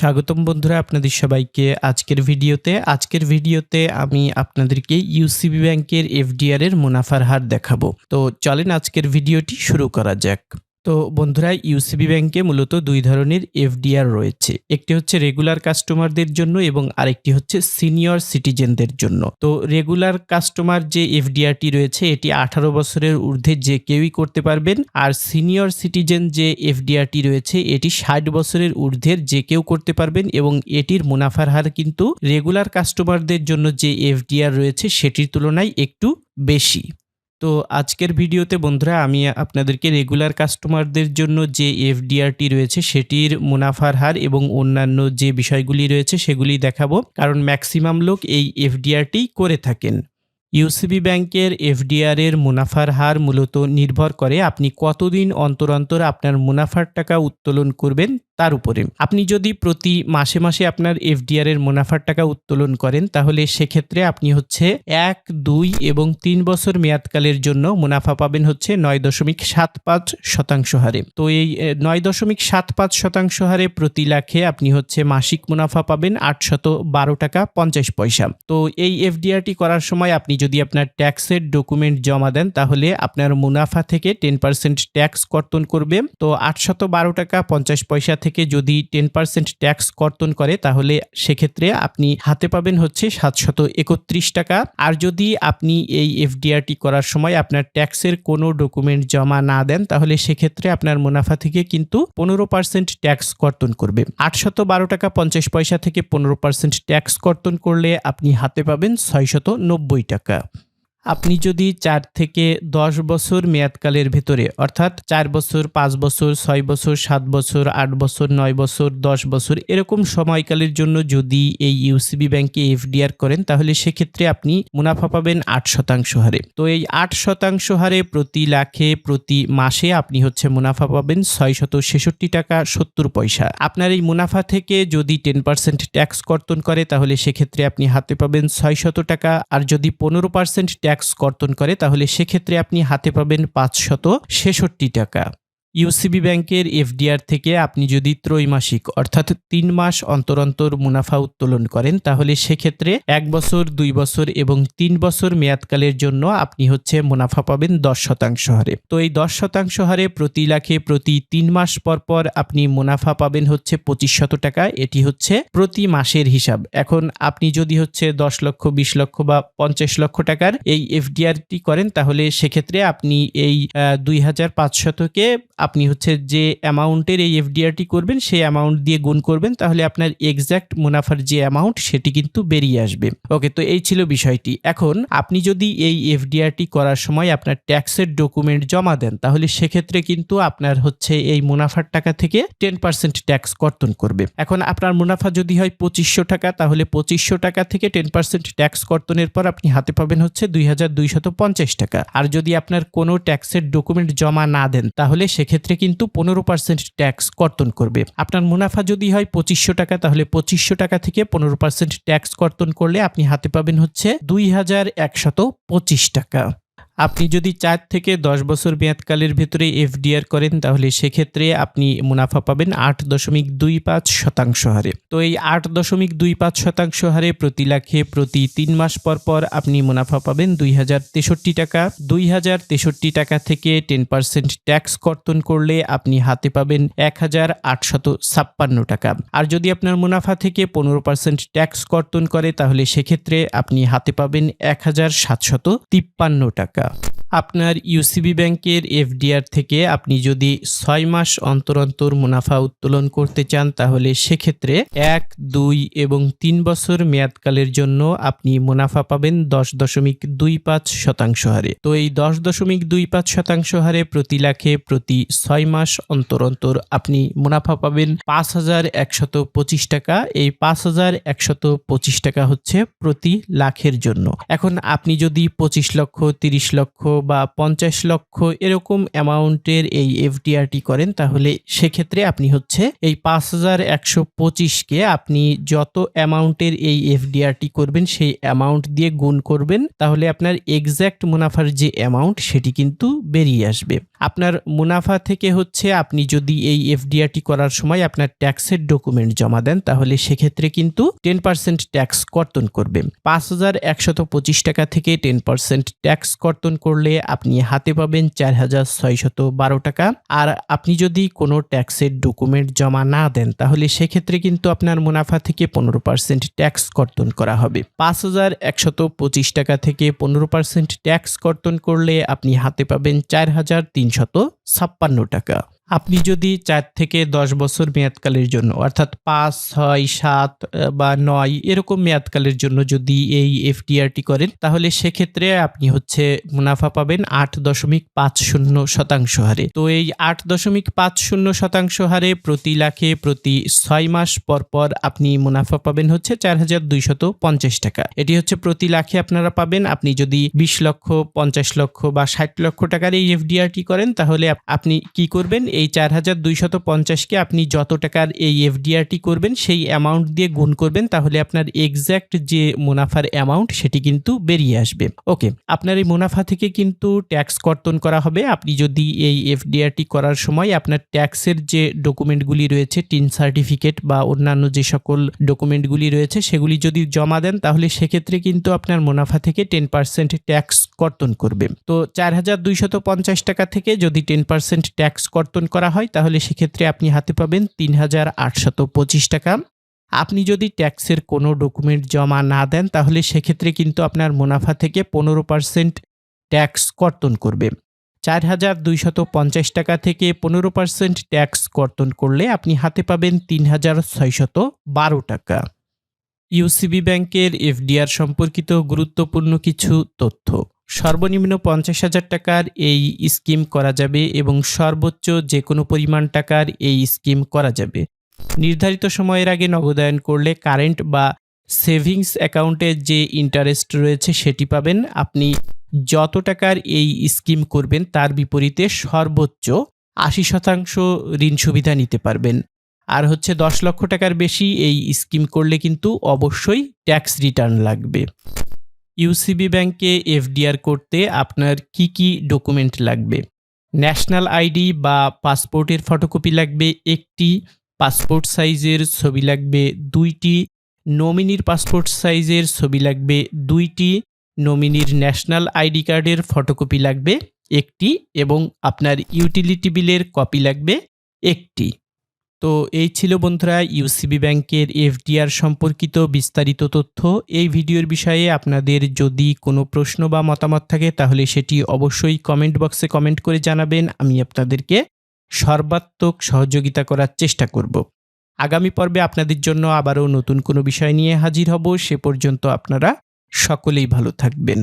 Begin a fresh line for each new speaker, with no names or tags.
স্বাগতম বন্ধুরা আপনাদের সবাইকে আজকের ভিডিওতে। আজকের ভিডিওতে আমি আপনাদেরকে ইউসিবি ব্যাংকের এফডিআর এর মুনাফার হার দেখাবো। তো চলেন আজকের ভিডিওটি শুরু করা যাক। তো বন্ধুরা ইউসিবি ব্যাংকে মূলত দুই ধরনের এফডিআর রয়েছে। একটি হচ্ছে রেগুলার কাস্টমারদের জন্য এবং আরেকটি হচ্ছে সিনিয়র সিটিজেনদের জন্য। তো রেগুলার কাস্টমার যে এফডিআরটি রয়েছে, এটি আঠারো বছরের ঊর্ধ্বে যে কেউই করতে পারবেন। আর সিনিয়র সিটিজেন যে এফডিআরটি রয়েছে, এটি ষাট বছরের ঊর্ধ্বের যে কেউ করতে পারবেন এবং এটির মুনাফার হার কিন্তু রেগুলার কাস্টমারদের জন্য যে এফডিআর রয়েছে, সেটির তুলনায় একটু বেশি। তো আজকের ভিডিওতে বন্ধুরা আমি আপনাদেরকে রেগুলার কাস্টমারদের জন্য যে এফডিআরটি রয়েছে সেটির মুনাফার হার এবং অন্যান্য যে বিষয়গুলি রয়েছে সেগুলি দেখাবো। কারণ ম্যাক্সিমাম লোক এই এফডিআরটি করে থাকেন। ইউসিবি ব্যাংকের এফডিআর এর মুনাফার হার মূলত নির্ভর করে আপনি কতদিন অন্তর অন্তর আপনার মুনাফার টাকা উত্তোলন করবেন তার উপরে। আপনি যদি প্রতি মাসে মাসে আপনার এফডিআর এর মুনাফার টাকা উত্তোলন করেন, তাহলে সেক্ষেত্রে আপনি হচ্ছে এক, দুই এবং তিন বছর মেয়াদকালের জন্য মুনাফা পাবেন হচ্ছে নয় দশমিক সাত পাঁচ শতাংশ হারে। তো এই নয় দশমিক সাত পাঁচ শতাংশ হারে প্রতি লাখে আপনি হচ্ছে মাসিক মুনাফা পাবেন আটশত বারো টাকা পঞ্চাশ পয়সা। তো এই এফডিআরটি করার সময় আপনি যদি আপনার ট্যাক্সের ডকুমেন্ট জমা দেন, তাহলে আপনার মুনাফা থেকে টেন পার্সেন্ট ট্যাক্স কর্তন করবে। তো আটশত বারো টাকা পঞ্চাশ পয়সা থেকে যদি টেন পার্সেন্ট ট্যাক্স কর্তন করে, তাহলে সেক্ষেত্রে আপনি হাতে পাবেন হচ্ছে সাতশত একত্রিশ টাকা। আর যদি আপনি এই এফডিআরটি করার সময় আপনার ট্যাক্সের কোনো ডকুমেন্ট জমা না দেন, তাহলে সেক্ষেত্রে আপনার মুনাফা থেকে কিন্তু পনেরো পার্সেন্ট ট্যাক্স কর্তন করবে। আটশত বারো টাকা পঞ্চাশ পয়সা থেকে পনেরো পার্সেন্ট ট্যাক্স কর্তন করলে আপনি হাতে পাবেন ছয়শত নব্বই টাকা। আপনি যদি চার থেকে দশ বছর মেয়াদকালের ভেতরে, অর্থাৎ চার বছর, পাঁচ বছর, ছয় বছর, সাত বছর, আট বছর, নয় বছর, দশ বছর, এরকম সময়কালের জন্য যদি এই ইউসিবি ব্যাংকে এফডিআর করেন, তাহলে সেক্ষেত্রে আপনি মুনাফা পাবেন আট শতাংশ হারে। তো এই আট শতাংশ হারে প্রতি লাখে, প্রতি মাসে আপনি হচ্ছে মুনাফা পাবেন ছয় শত ছেষট্টি টাকা সত্তর পয়সা। আপনার এই মুনাফা থেকে যদি টেন পার্সেন্ট ট্যাক্স কর্তন করে, তাহলে সেক্ষেত্রে আপনি হাতে পাবেন ছয় শত টাকা, আর যদি পনেরো পার্সেন্ট ট্যাক্স কর্তন করে তাহলে সেক্ষেত্রে আপনি হাতে পাবেন পাঁচশত ছেষট্টি টাকা। ইউসিবি ব্যাংকের এফডিআর থেকে আপনি যদি ত্রৈমাসিক অর্থাৎ তিন মাস অন্তর অন্তর মুনাফা উত্তোলন করেন, তাহলে সেক্ষেত্রে এক বছর, দুই বছর এবং তিন বছর মেয়াদকালের জন্য আপনি হচ্ছে মুনাফা পাবেন দশ শতাংশ হারে। তো এই দশ শতাংশ হারে প্রতি লাখে প্রতি তিন মাস পর পর আপনি মুনাফা পাবেন হচ্ছে পঁচিশ শত টাকা। এটি হচ্ছে প্রতি মাসের হিসাব। এখন আপনি যদি হচ্ছে দশ লক্ষ, বিশ লক্ষ বা পঞ্চাশ লক্ষ টাকার এই এফডিআরটি করেন, তাহলে সেক্ষেত্রে আপনি এই দুই হাজার পাঁচশতকে আপনি হচ্ছে যে অ্যামাউন্টের এই এফডিআরটি করবেন, সেই অ্যামাউন্ট দিয়ে গুণ করবেন, তাহলে আপনার এক্সাক্ট মুনাফার যে অ্যামাউন্ট, সেটি কিন্তু বেরিয়ে আসবে। ওকে তো এই ছিল বিষয়টি। এখন আপনি যদি এই এফডিআরটি করার সময় আপনার ট্যাক্সের ডকুমেন্ট জমা দেন, তাহলে সেক্ষেত্রে কিন্তু আপনার হচ্ছে এই মুনাফার টাকা থেকে টেন পার্সেন্ট ট্যাক্স কর্তন করবে। এখন আপনার মুনাফা যদি হয় পঁচিশশো টাকা, তাহলে পঁচিশশো টাকা থেকে টেন পার্সেন্ট ট্যাক্স কর্তনের পর আপনি হাতে পাবেন হচ্ছে দুই টাকা। আর যদি আপনার কোনো ট্যাক্সের ডকুমেন্ট জমা না দেন, তাহলে সেক্ষেত্রে কিন্তু পনেরো পার্সেন্ট ট্যাক্স কর্তন করবে। আপনার মুনাফা যদি হয় পঁচিশশো টাকা, তাহলে পঁচিশশো টাকা থেকে পনেরো পার্সেন্ট ট্যাক্স কর্তন করলে আপনি হাতে পাবেন হচ্ছে দুই হাজার একশত পঁচিশ টাকা। আপনি যদি চার থেকে দশ বছর মেয়াদকালের ভেতরে এফডিআর করেন, তাহলে সেক্ষেত্রে আপনি মুনাফা পাবেন আট দশমিক দুই পাঁচ শতাংশ হারে। তো এই আট দশমিক দুই পাঁচ শতাংশ হারে প্রতি লাখে প্রতি তিন মাস পর পর আপনি মুনাফা পাবেন দুই হাজার তেষট্টি টাকা। দুই হাজার তেষট্টি টাকা থেকে টেন পার্সেন্ট ট্যাক্স কর্তন করলে আপনি হাতে পাবেন এক হাজার আটশত ছাপ্পান্ন টাকা। আর যদি আপনার মুনাফা থেকে পনেরো পার্সেন্ট ট্যাক্স কর্তন করে, তাহলে সেক্ষেত্রে আপনি হাতে পাবেন এক হাজার সাতশত তিপ্পান্ন টাকা। আপনার ইউসিবি ব্যাংকের এফডিআর থেকে আপনি যদি ছয় মাস অন্তর অন্তর মুনাফা উত্তোলন করতে চান, তাহলে সেক্ষেত্রে এক, দুই এবং তিন বছর মেয়াদকালের জন্য আপনি মুনাফা পাবেন দশ দশমিক দুই পাঁচ শতাংশ হারে। তো এই দশ দশমিক দুই পাঁচ শতাংশ হারে প্রতি লাখে প্রতি ছয় মাস অন্তর অন্তর আপনি মুনাফা পাবেন পাঁচ হাজার একশত পঁচিশ টাকা। এই পাঁচ হাজার একশত পঁচিশ টাকা হচ্ছে প্রতি লাখের জন্য। এখন আপনি যদি পঁচিশ লক্ষ, তিরিশ লক্ষ বা পঞ্চাশ লক্ষ এরকম অ্যামাউন্টের এই এফডিআরটি করেন, তাহলে সেক্ষেত্রে আপনি হচ্ছে এই পাঁচ হাজার একশো পঁচিশকে আপনি যত অ্যামাউন্টের এই এফডিআরটি করবেন, সেই অ্যামাউন্ট দিয়ে গুণ করবেন, তাহলে আপনার এক্স্যাক্ট মুনাফার যে অ্যামাউন্ট, সেটি কিন্তু বেরিয়ে আসবে। আপনার মুনাফা থেকে হচ্ছে আপনি যদি এই এফডিআরটি করার সময় আপনার ট্যাক্সের ডকুমেন্ট জমা দেন, তাহলে সেক্ষেত্রে কিন্তু টেন পার্সেন্ট ট্যাক্স কর্তন করবে পাঁচ হাজার একশত পঁচিশ টাকা থেকে টেন পার্সেন্ট ট্যাক্স কর্তন করলে আপনি হাতে পাবেন চার হাজার ছয়শত বারো টাকা। আর আপনি যদি কোনো ট্যাক্সের ডকুমেন্ট জমা না দেন, তাহলে সেক্ষেত্রে কিন্তু আপনার মুনাফা থেকে পনেরো পার্সেন্ট ট্যাক্স কর্তন করা হবে। পাঁচ হাজার একশত পঁচিশ টাকা থেকে পনেরো পার্সেন্ট ট্যাক্স কর্তন করলে আপনি হাতে পাবেন চার হাজার তিন তিনশত ছাপ্পান্ন টাকা। আপনি যদি চার থেকে দশ বছর মেয়াদকালের জন্য, অর্থাৎ পাঁচ, ছয়, সাত বা নয়, এরকম মেয়াদকালের জন্য যদি এই এফডিআরটি করেন, তাহলে সেক্ষেত্রে আপনি হচ্ছে মুনাফা পাবেন আট দশমিক পাঁচ শূন্য শতাংশ হারে। তো এই আট দশমিক পাঁচ শূন্য শতাংশ হারে প্রতি লাখে প্রতি ছয় মাস পর পর আপনি মুনাফা পাবেন হচ্ছে চার হাজার দুইশত পঞ্চাশ টাকা। এটি হচ্ছে প্রতি লাখে আপনারা পাবেন। আপনি যদি বিশ লক্ষ, পঞ্চাশ লক্ষ বা ষাট লক্ষ টাকার এই এফডিআরটি করেন, তাহলে আপনি কি করবেন? এই চার হাজার দুইশত পঞ্চাশকে আপনি যত টাকার এই এফডিআরটি করবেন, সেই অ্যামাউন্ট দিয়ে গুণ করবেন, তাহলে আপনার এক্স্যাক্ট যে মুনাফার অ্যামাউন্ট সেটি কিন্তু বেরিয়ে আসবে। ওকে আপনার এই মুনাফা থেকে কিন্তু ট্যাক্স কর্তন করা হবে। আপনি যদি এই এফডিআরটি করার সময় আপনার ট্যাক্সের যে ডকুমেন্টগুলি রয়েছে টিন সার্টিফিকেট বা অন্যান্য যে সকল ডকুমেন্টগুলি রয়েছে, সেগুলি যদি জমা দেন, তাহলে সেক্ষেত্রে কিন্তু আপনার মুনাফা থেকে টেন পার্সেন্ট ট্যাক্স কর্তন করবে। তো চার হাজার দুইশত পঞ্চাশ টাকা থেকে যদি টেন পার্সেন্ট ট্যাক্স কর্তন করা হয়, তাহলে সেক্ষেত্রে আপনি হাতে পাবেন তিন হাজার আটশত পঁচিশ টাকা। আপনি যদি ট্যাক্সের কোনো ডকুমেন্ট জমা না দেন, তাহলে সেক্ষেত্রে কিন্তু আপনার মুনাফা থেকে পনেরো পার্সেন্ট ট্যাক্স কর্তন করবে। চার হাজার দুইশত পঞ্চাশ টাকা থেকে পনেরো পার্সেন্ট ট্যাক্স কর্তন করলে আপনি হাতে পাবেন তিন হাজার ছয়শত বারো টাকা। ইউসিবি ব্যাংকের এফডিআর সম্পর্কিত গুরুত্বপূর্ণ কিছু তথ্য। সর্বনিম্ন পঞ্চাশ হাজার টাকার এই স্কিম করা যাবে এবং সর্বোচ্চ যে কোনো পরিমাণ টাকার এই স্কিম করা যাবে। নির্ধারিত সময়ের আগে নগদায়ন করলে কারেন্ট বা সেভিংস অ্যাকাউন্টে যে ইন্টারেস্ট রয়েছে সেটি পাবেন। আপনি যত টাকার এই স্কিম করবেন তার বিপরীতে সর্বোচ্চ আশি শতাংশ ঋণ সুবিধা নিতে পারবেন। আর হচ্ছে দশ লক্ষ টাকার বেশি এই স্কিম করলে কিন্তু অবশ্যই ট্যাক্স রিটার্ন লাগবে। ইউসিবি ব্যাংকে এফডিআর করতে আপনার কি কি ডকুমেন্ট লাগবে? ন্যাশনাল আইডি বা পাসপোর্টের ফটোকপি লাগবে একটি, পাসপোর্ট সাইজের ছবি লাগবে দুইটি, নমিনির পাসপোর্ট সাইজের ছবি লাগবে দুইটি, নমিনির ন্যাশনাল আইডি কার্ডের ফটোকপি লাগবে একটি এবং আপনার ইউটিলিটি বিলের কপি লাগবে একটি। তো এই ছিল বন্ধুরা ইউসিবি ব্যাংকের এফডিআর সম্পর্কিত বিস্তারিত তথ্য। এই ভিডিওর বিষয়ে আপনাদের যদি কোনো প্রশ্ন বা মতামত থাকে, তাহলে সেটি অবশ্যই কমেন্ট বক্সে কমেন্ট করে জানাবেন। আমি আপনাদেরকে সর্বাত্মক সহযোগিতা করার চেষ্টা করব। আগামী পর্বে আপনাদের জন্য আবারও নতুন কোনো বিষয় নিয়ে হাজির হব। সে পর্যন্ত আপনারা সকলেই ভালো থাকবেন।